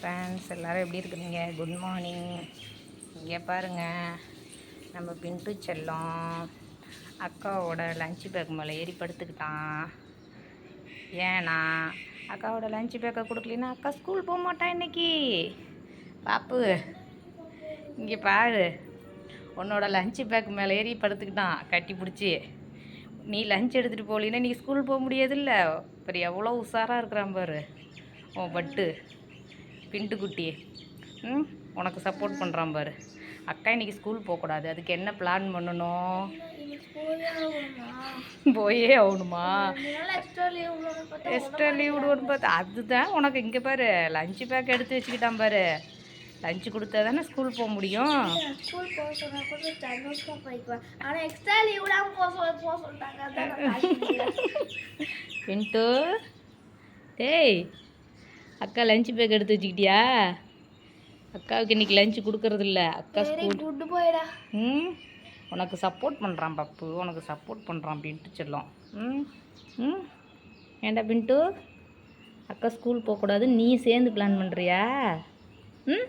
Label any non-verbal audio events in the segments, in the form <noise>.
Friends எல்லோரும் எப்படி இருக்கிறீங்க? குட் மார்னிங் இங்கே பாருங்கள் நம்ம பின்ட்டு செல்லம். அக்காவோட லஞ்ச் பேக் மேலே ஏறி படுத்துக்கிட்டான். ஏன்னா அக்காவோட லஞ்ச் பேக்கை கொடுக்கலன்னா அக்கா ஸ்கூல் போக மாட்டான் இன்றைக்கி பாப்பு இங்கே பாரு. உன்னோட லஞ்ச் பேக் மேலே ஏறி படுத்துக்கிட்டான். கட்டி பிடிச்சி. நீ லஞ்ச் எடுத்துகிட்டு போகலின்னா நீ ஸ்கூல் போக முடியாதுல்ல அப்புறம் எவ்வளோ உஷாராக இருக்கிறான் பாரு. உன் பட்டு. பின்ட்டு குட்டி ம் உனக்கு சப்போர்ட் பண்ணுறான் பாரு. அக்கா இன்னைக்கு ஸ்கூல் போகக்கூடாது. அதுக்கு என்ன பிளான் பண்ணணும்? போயே ஆகணுமா? எக்ஸ்ட்ரா லீவ் விடுவோன்னு பார்த்து அதுதான் உனக்கு இங்கே பாரு லஞ்சு பேக் எடுத்து வச்சுக்கிட்டான் பாரு. லஞ்சு கொடுத்தா தானே ஸ்கூல் போக முடியும். <laughs> ஸ்கூல் போக சொன்னா கூட சந்தோஷமா போய்க்குவேன் ஆனா எக்ஸ்ட்ரா லீவ் விடாம போக சொல்ல போக சொல்லிட்டாங்க அதான் நான் காய்ச்சிக்கிறேன். பின்ட்டு டேய் அக்கா லஞ்ச் பேக் எடுத்து வச்சுக்கிட்டியா? அக்காவுக்கு இன்னைக்கு லஞ்சு கொடுக்கறது இல்ல அக்கா ஸ்கூல் குட் போயிடா. ம்? உனக்கு சப்போர்ட் பண்ணுறான் பப்பு. உனக்கு சப்போர்ட் பண்ணுறான் பின்ட்டு செல்லம். ம்? ம்? ஏண்டா பின்ட்டு அக்கா ஸ்கூல் போகக்கூடாது நீ சேர்ந்து பிளான் பண்ணுறியா ம்?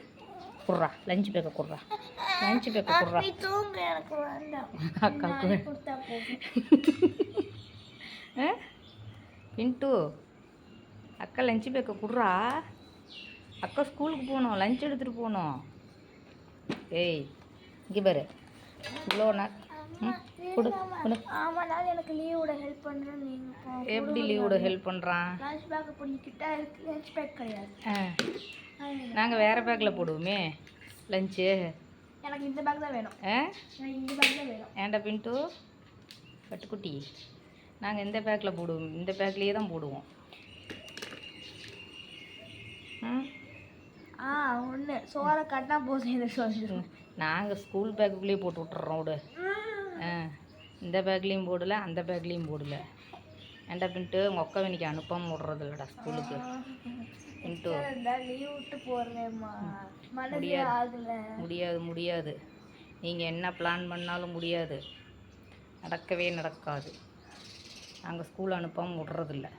குர்றா லஞ்ச் பேக்கை குர்றா லஞ்ச் பேக்கை வேண்டாம். அக்காவுக்கு? <laughs> பின்ட்டு அக்கா லஞ்ச் பேக்கை குடுறா. அக்கா ஸ்கூலுக்கு போகணும் லஞ்ச் எடுத்துகிட்டு போகணும். ஏய் இங்கே பாரு. இவ்வளோ நாள். ம் கொடு கொடு. ஆமா நான் எனக்கு லீவ் விட ஹெல்ப் பண்றேன் நீங்க போ- எப்படி லீவோட ஹெல்ப் பண்ணுறான் லஞ்ச் பேக் கிடையாது. நாங்கள் வேறு பேக்கில் போடுவோமே லஞ்சு எனக்கு இந்த பேக் தான் வேணும். ஆ? இந்த பேக் தான் வேணும். ஏன்டா பின்ட்டு? பட்டுக்குட்டி நாங்கள் இந்த பேக்கில் போடுவோம் இந்த பேக்லேயே தான் போடுவோம். ஆ ஒன்று சோறை கட்டினா போதும் சொல்லிடுவோம் நாங்கள் ஸ்கூல் பேக்குள்ளேயே போட்டு விட்டுறோம் விடு. ஆ இந்த பேக்லேயும் போடல அந்த பேக்லேயும் போடல. ஏன்டா பின்ட்டு உங்கள் அக்கா இன்னைக்கு அனுப்பாமல் விட்றது இல்லைடா ஸ்கூலுக்கு பின்ட்டு லீவ் விட்டு போடுறேம்மா மனசே முடியாது. முடியாது முடியாது. நீங்கள் என்ன பிளான் பண்ணாலும் முடியாது. நடக்கவே நடக்காது. நாங்கள் ஸ்கூல் அனுப்பாமல் விட்றதில்ல.